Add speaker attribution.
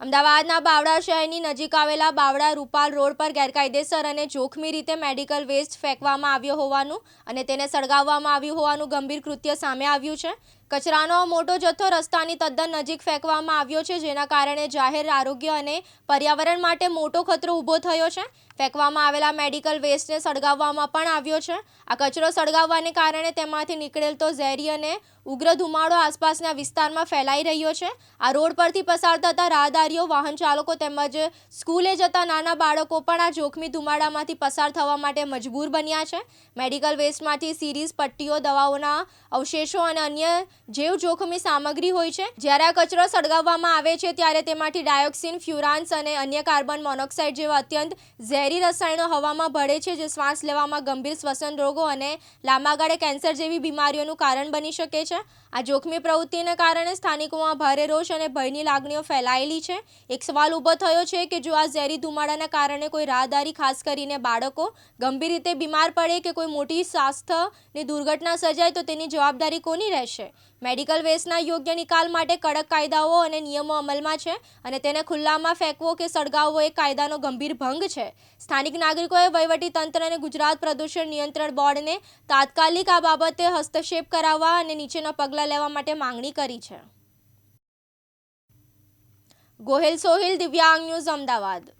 Speaker 1: અમદાવાદના બાવડા શહેરની નજીક આવેલા બાવડા રૂપાલ રોડ પર ગેરકાયદેસર અને જોખમી રીતે મેડિકલ વેસ્ટ ફેંકવામાં આવ્યો હોવાનું અને તેને સળગાવવામાં આવ્યું હોવાનું ગંભીર કૃત્ય સામે આવ્યું છે. કચરાનો મોટો જથ્થો રસ્તાની તદ્દન નજીક ફેંકવામાં આવ્યો છે, જેના કારણે જાહેર આરોગ્ય અને પર્યાવરણ માટે મોટો ખતરો ઊભો થયો છે. ફેંકવામાં આવેલા મેડિકલ વેસ્ટને સળગાવવામાં પણ આવ્યો છે. આ કચરો સળગાવવાને કારણે તેમાંથી નીકળેલતો ઝેરી અને ઉગ્ર ધુમાડો આસપાસના વિસ્તારમાં ફેલાઈ રહ્યો છે. આ રોડ પરથી પસાર થતા રાહદારીઓ, વાહન ચાલકો તેમજ સ્કૂલે જતા નાના બાળકો પણ આ જોખમી ધુમાડામાંથી પસાર થવા માટે મજબૂર બન્યા છે. મેડિકલ વેસ્ટમાંથી સિરીઝ, પટ્ટીઓ, દવાઓના અવશેષો અને અન્ય જેવ જોખમી સામગ્રી હોય છે, જ્યારે આ કચરો સળગાવવામાં આવે છે, ત્યારે તેમાંથી ડાયોક્સિન, ફ્યુરાન્સ અને અન્ય કાર્બન મોનોક્સાઇડ જેવા અત્યંત ઝેરી રસાયણો હવામાં ભળે છે, જે શ્વાસ લેવામાં ગંભીર શ્વસન રોગો અને લાંબા ગાળે કેન્સર જેવી બીમારીઓનું કારણ બની શકે છે. આ જોખમી પ્રવૃત્તિને કારણે સ્થાનિકોમાં ભારે રોષ અને ભયની લાગણીઓ ફેલાયેલી છે. એક સવાલ ઊભો થયો છે કે જો આ ઝેરી ધુમાડાના કારણે કોઈ રાહદારી, ખાસ કરીને બાળકો, ગંભીર રીતે બીમાર પડે કે કોઈ મોટી સ્વાસ્થ્યની દુર્ઘટના સર્જાય, તો તેની જવાબદારી કોની રહેશે? મેડિકલ વેસ્ટના યોગ્ય નિકાલ માટે કડક કાયદાઓ અને નિયમો અમલમાં છે અને તેને ખુલ્લામાં ફેંકવો કે સળગાવવો એ કાયદાનો ગંભીર ભંગ છે. સ્થાનિક નાગરિકોએ વહીવટી તંત્ર અને ગુજરાત પ્રદૂષણ નિયંત્રણ બોર્ડને તાત્કાલિક આ બાબતે હસ્તક્ષેપ કરાવવા અને નીચેના પગલાં લેવા માટે માંગણી કરી છે. ગોહિલ સોહિલ, દિવ્યાંગ ન્યૂઝ, અમદાવાદ.